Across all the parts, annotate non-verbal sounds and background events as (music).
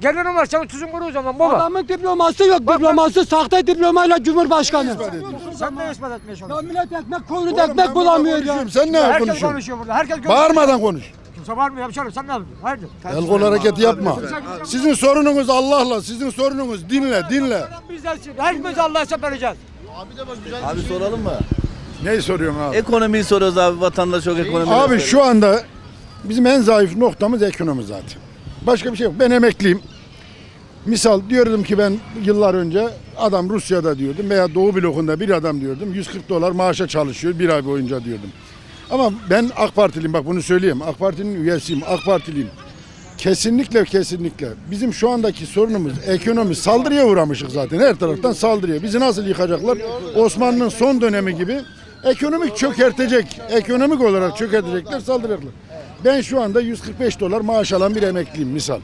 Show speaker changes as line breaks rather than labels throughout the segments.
Gelirin var senin tuzun kuru o zaman baba.
Adamın diploması yok. Diploması sahte diplomayla Cumhurbaşkanı.
Sen ne ispat etmeye
Ya
çalışıyorsun?
millet ekmek
Oğlum,
ekmek bulamıyor ya.
Sen ne
Herkes
konuşuyorsun?
konuşuyor burada. Herkes.
Bağırmadan konuş.
Kimse bağırmıyor hemşerim sen ne yapıyorsun? Haydi.
El kol hareketi yapma. Sizin sorununuz Allah'la, sizin sorununuz dinle, dinle.
Bizden hepimiz Allah'a hesap vereceğiz.
Abi soralım mı?
Neyi soruyorsun abi?
Ekonomiyi soruyoruz abi vatandaş çok ekonomi.
Abi şu anda bizim en zayıf noktamız ekonomi zaten. Başka bir şey yok. Ben emekliyim. Misal diyordum ki ben yıllar önce adam Rusya'da diyordum veya Doğu blokunda bir adam diyordum. 140 dolar maaşa çalışıyor bir ay boyunca diyordum. Ama ben AK Partiliyim bak bunu söyleyeyim. AK Parti'nin üyesiyim. AK Partiliyim. Kesinlikle kesinlikle. Bizim şu andaki sorunumuz ekonomi saldırıya uğramışık zaten. Her taraftan saldırıya. Bizi nasıl yıkacaklar? Osmanlı'nın son dönemi gibi ekonomik çökertecek. Ekonomik olarak çökertecekler saldıracaklar. Ben şu anda 145 dolar maaş alan bir emekliyim misal.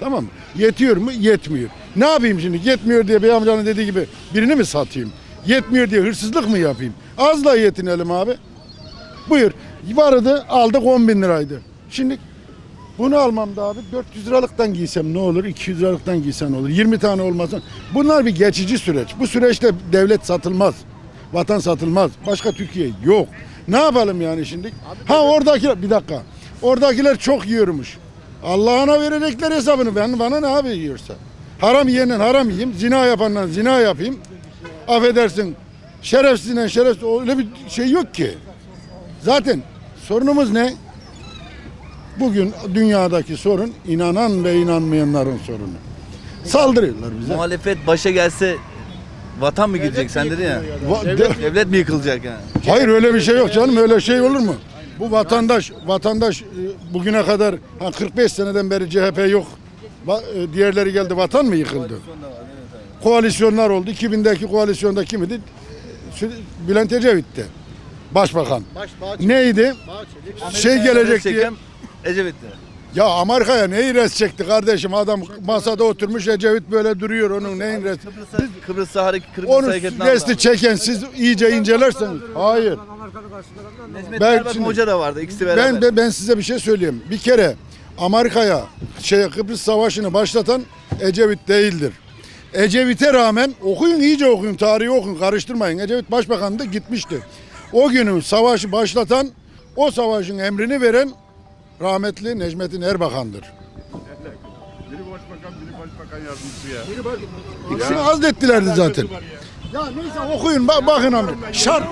Tamam mı? Yetiyor mu? Yetmiyor. Ne yapayım şimdi? Yetmiyor diye bey amcanın dediği gibi birini mi satayım? Yetmiyor diye hırsızlık mı yapayım? Azla yetinelim abi. Buyur. Vardı aldık 10 bin liraydı. Şimdi bunu almam da abi 400 liralıktan giysem ne olur? 200 liralıktan giysem ne olur? 20 tane olmasın. Bunlar bir geçici süreç. Bu süreçte devlet satılmaz. Vatan satılmaz. Başka Türkiye yok. Ne yapalım yani şimdi? Ha oradakiler bir dakika. Oradakiler çok yiyormuş. Allah'ına verecekler hesabını. Ben bana ne abi yiyorsa. Haram yiyenden haram yiyeyim. Zina yapandan zina yapayım. Affedersin. Şerefsizden şerefsiz öyle bir şey yok ki. Zaten sorunumuz ne? Bugün dünyadaki sorun inanan ve inanmayanların sorunu. Saldırıyorlar bize.
Muhalefet başa gelse vatan mı gidecek sen dedin ya.
Va- de-
Devlet mi yıkılacak yani?
Hayır öyle bir şey yok canım öyle şey olur mu? Bu vatandaş vatandaş e, bugüne kadar ha 45 seneden beri CHP yok. Va- e, Diğerleri geldi vatan mı yıkıldı? Koalisyonlar oldu. 2000'deki koalisyonda kimidi? Sü- Bülent Ecevit'ti. Başbakan. Neydi? Şey gelecek diye.
Çeken Ecevit'ti.
Ya Amerika'ya neyi res çekti kardeşim? Adam masada oturmuş Ecevit böyle duruyor onun neyin res?
Kıbrıs'a, Kıbrıs'a hareket, Kıbrıs
Onu
hareketini
resti çeken siz iyice incelerseniz. Hayır.
Necmettin
Ben
Erbakan
şimdi-
Hoca da vardı ikisi beraber.
Ben, ben ben size bir şey söyleyeyim. Bir kere Amerika'ya şey Kıbrıs Savaşı'nı başlatan Ecevit değildir. Ecevit'e rağmen okuyun iyice okuyun tarihi okuyun karıştırmayın. Ecevit başbakandı gitmişti. O günü savaşı başlatan o savaşın emrini veren rahmetli Necmettin Erbakan'dır.
Biri başbakan, biri başbakan yardımcısı ya.
İkisini azlettilerdi zaten. Ya neyse okuyun bak, bakın amca. Şart.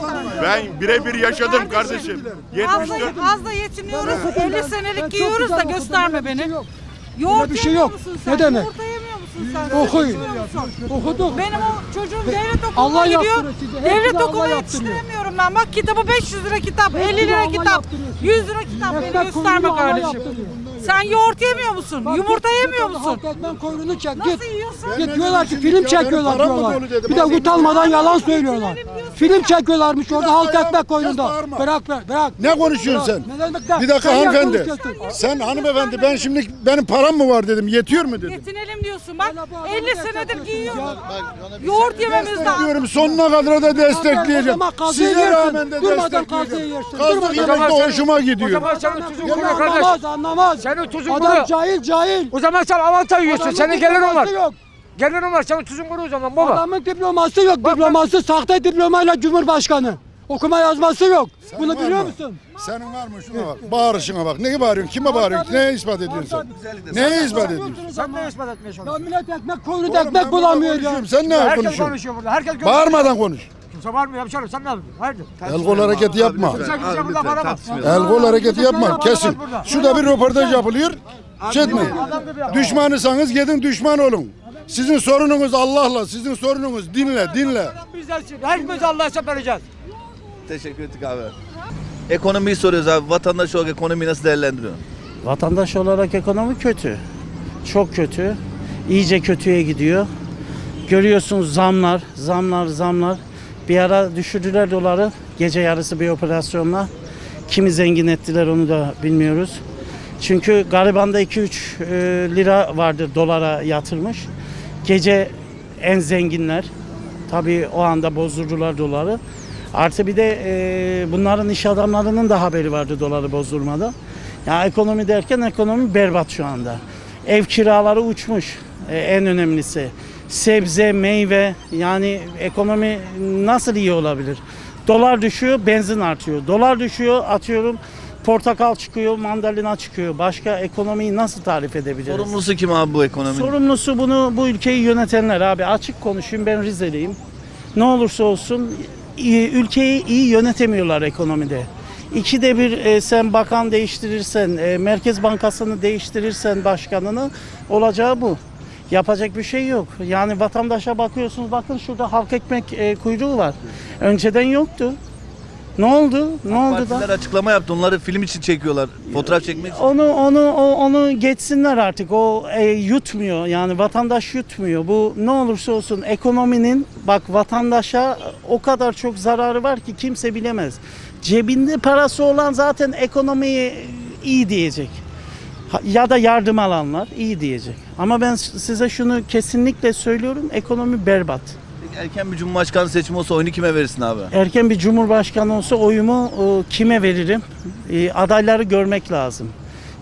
Ben birebir yaşadım kardeşim.
Az da,
74
az da yetiniyoruz. 50 senelik yiyoruz da gösterme beni. Yoğurt
bir şey yok.
musun
Ne
sen?
demek?
Yoğurt yemiyor musun sen?
Okuyun. Okuduk.
Benim o çocuğum devlet
Allah
okuluna gidiyor.
sizi. Hepsini
Devlet
Allah
okuluna yetiştiremiyorum ben. Bak kitabı 500 lira kitap, 50
Hepsini
lira
Allah
kitap,
yaptırıyor sizi.
100 lira kitap. Beni gösterme
Allah
kardeşim. Sen yoğurt yemiyor musun?
Bak,
Yumurta
git,
yemiyor
git,
musun?
Halk ekmek kuyruğunu çek
Nasıl
git.
yiyorsun?
Ben
Git diyorlar ki film çekiyorlar diyorlar. Bir de utanmadan yalan söylüyorlar. Film çekiyorlarmış orada halk ekmek
bağırma.
Bırak bırak bırak.
Ne konuşuyorsun sen?
Ne demek lan?
Bir dakika
Sen
hanımefendi. Sen hanımefendi ben şimdi benim param mı var dedim. Yetiyor mu dedim.
Yetinelim diyorsun bak.
Hala bu adamı
50 senedir giyiyorum. Yoğurt yememiz lazım.
Diyorum sonuna kadar da destekleyeceğim.
O zaman
Size rağmen de destekleyeceğim. Kazık yemek de
sen-
hoşuma
O
gidiyor.
zaman senin tuzun kuru kardeş.
Anlamaz anlamaz.
Senin tuzun
Adam
kuru.
cahil cahil.
O zaman sen avantaj yiyorsun.
Adamın
Senin var.
diploması Yok.
Gelirin var. Senin tuzun kuru o zaman baba.
Adamın diploması yok. Diploması sahte diplomayla Cumhurbaşkanı. Okuma yazması yok. Bunu
var
biliyor
mı?
musun?
Senin var mı şuna bak. Bağırışına bak. Ne bağırıyorsun? Kime bağırıyorsun? Neye ispat ediyorsun sen? Neye ispat ediyorsun?
Sen ne ispat etmeye
Ya
çalışıyorsun?
millet ekmek koyunu
Oğlum ben
ekmek
burada
bulamıyor ya.
konuşuyorum. Sen ne
Herkes
konuşuyorsun?
konuşuyor burada. Herkes görüyor.
Bağırmadan konuş.
Kimse bağırmıyor hemşerim. Sen ne yapıyorsun? Haydi.
El kol hareketi yapma.
Kimse kimse burada bağıramaz.
El kol hareketi yapma. Kesin. Şurada bir röportaj yapılıyor. Şey etmeyin. Düşmanıysanız gidin düşman olun. Sizin sorununuz Allah'la, sizin sorununuz dinle, dinle.
Bizden hepimiz Allah'a hesap vereceğiz.
Teşekkür ettik abi. Ekonomiyi soruyoruz abi. Vatandaş olarak ekonomiyi nasıl değerlendiriyor?
Vatandaş olarak ekonomi kötü. Çok kötü. İyice kötüye gidiyor. Görüyorsunuz zamlar, zamlar, zamlar. Bir ara düşürdüler doları gece yarısı bir operasyonla. Kimi zengin ettiler onu da bilmiyoruz. Çünkü garibanda 2-3 e, lira vardır dolara yatırmış. Gece en zenginler tabii o anda bozdurdular doları. Artı bir de e, bunların iş adamlarının da haberi vardı doları bozdurmada. Ya ekonomi derken ekonomi berbat şu anda. Ev kiraları uçmuş e, en önemlisi. Sebze, meyve yani ekonomi nasıl iyi olabilir? Dolar düşüyor, benzin artıyor. Dolar düşüyor, atıyorum portakal çıkıyor, mandalina çıkıyor. Başka ekonomiyi nasıl tarif edebiliriz?
Sorumlusu kim abi bu ekonominin?
Sorumlusu bunu bu ülkeyi yönetenler abi. Açık konuşayım ben Rizeliyim. Ne olursa olsun iyi- ülkeyi iyi yönetemiyorlar ekonomide. İkide bir e, sen bakan değiştirirsen, e, Merkez Bankası'nı değiştirirsen başkanını olacağı bu. Yapacak bir şey yok. Yani vatandaşa bakıyorsunuz bakın şurada halk ekmek e, kuyruğu var. Önceden yoktu. Ne oldu? Ne oldu da?
Partiler açıklama yaptı. Onları film için çekiyorlar. Fotoğraf çekmek için.
Onu onu o- onu geçsinler artık. O e, yutmuyor. Yani vatandaş yutmuyor. Bu ne olursa olsun ekonominin bak vatandaşa o kadar çok zararı var ki kimse bilemez. Cebinde parası olan zaten ekonomiyi iyi diyecek. Ya da yardım alanlar iyi diyecek. Ama ben size şunu kesinlikle söylüyorum. Ekonomi berbat.
Peki erken bir cumhurbaşkanı seçimi olsa oyunu kime verirsin abi?
Erken bir cumhurbaşkanı olsa oyumu e, kime veririm? E, adayları görmek lazım.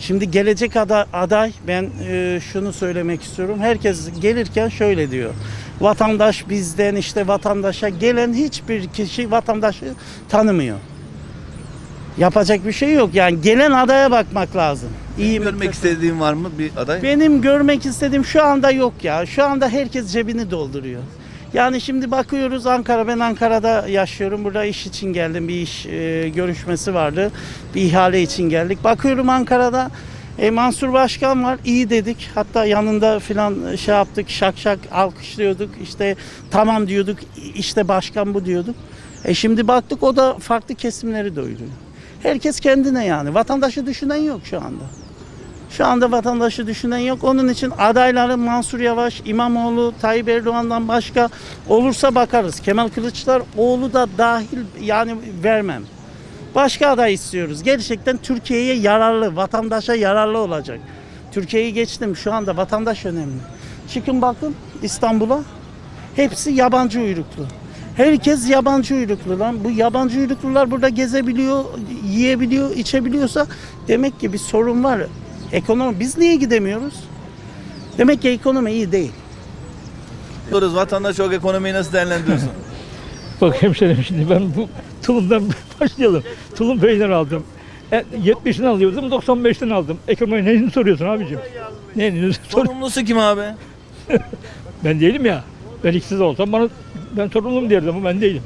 Şimdi gelecek ada- aday ben e, şunu söylemek istiyorum. Herkes gelirken şöyle diyor. Vatandaş bizden işte vatandaşa gelen hiçbir kişi vatandaşı tanımıyor. Yapacak bir şey yok. Yani gelen adaya bakmak lazım. İyi
Görmek istediğin var mı bir aday?
Benim görmek istediğim şu anda yok ya. Şu anda herkes cebini dolduruyor. Yani şimdi bakıyoruz Ankara, ben Ankara'da yaşıyorum. Burada iş için geldim. Bir iş e, görüşmesi vardı. Bir ihale için geldik. Bakıyorum Ankara'da e, Mansur Başkan var. iyi dedik. Hatta yanında filan şey yaptık. Şak şak alkışlıyorduk. İşte tamam diyorduk. işte başkan bu diyorduk. E şimdi baktık o da farklı kesimleri doyuruyor. Herkes kendine yani. Vatandaşı düşünen yok şu anda. Şu anda vatandaşı düşünen yok. Onun için adayları Mansur Yavaş, İmamoğlu, Tayyip Erdoğan'dan başka olursa bakarız. Kemal Kılıçdaroğlu da dahil yani vermem. Başka aday istiyoruz. Gerçekten Türkiye'ye yararlı, vatandaşa yararlı olacak. Türkiye'yi geçtim şu anda vatandaş önemli. Çıkın bakın İstanbul'a. Hepsi yabancı uyruklu. Herkes yabancı uyruklu lan. Bu yabancı uyruklular burada gezebiliyor, yiyebiliyor, içebiliyorsa demek ki bir sorun var. Ekonomi biz niye gidemiyoruz? Demek ki ekonomi iyi değil.
Soruyoruz vatandaş olarak ekonomiyi nasıl değerlendiriyorsun? (laughs)
Bak hemşerim şimdi ben bu tulumdan (laughs) başlayalım. Tulum peynir aldım. E, 70'ini alıyordum, 95'ten aldım. Ekonomi neyini soruyorsun abicim? Neyini (laughs) sor?
Sorumlusu kim abi?
Ben değilim ya. Ben işsiz olsam bana ben sorumluyum derdim ama ben değilim.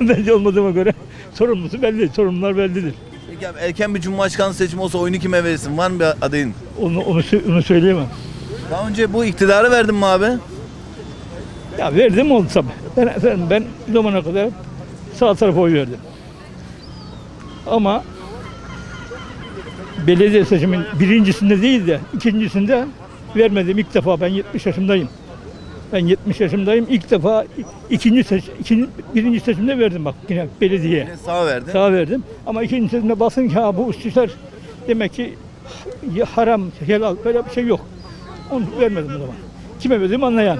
ben de olmadığıma göre sorumlusu belli, sorumlular bellidir.
Peki abi erken bir cumhurbaşkanı seçimi olsa oyunu kime verirsin? Var mı bir adayın?
Onu, onu, sö- onu söyleyemem.
Daha önce bu iktidarı verdin mi abi?
Ya verdim oldu tabii. Ben, efendim, ben bu zamana kadar sağ tarafa oy verdim. Ama belediye seçimin birincisinde değil de ikincisinde vermedim ilk defa. Ben 70 yaşındayım. Ben 70 yaşındayım. İlk defa ikinci seç, ikinci, birinci seçimde verdim bak yine belediye.
Yine sağ verdin.
Sağ verdim. Ama ikinci seçimde basın ki ha bu işler demek ki haram, helal böyle bir şey yok. Onu vermedim o zaman. Kime verdim anlayan.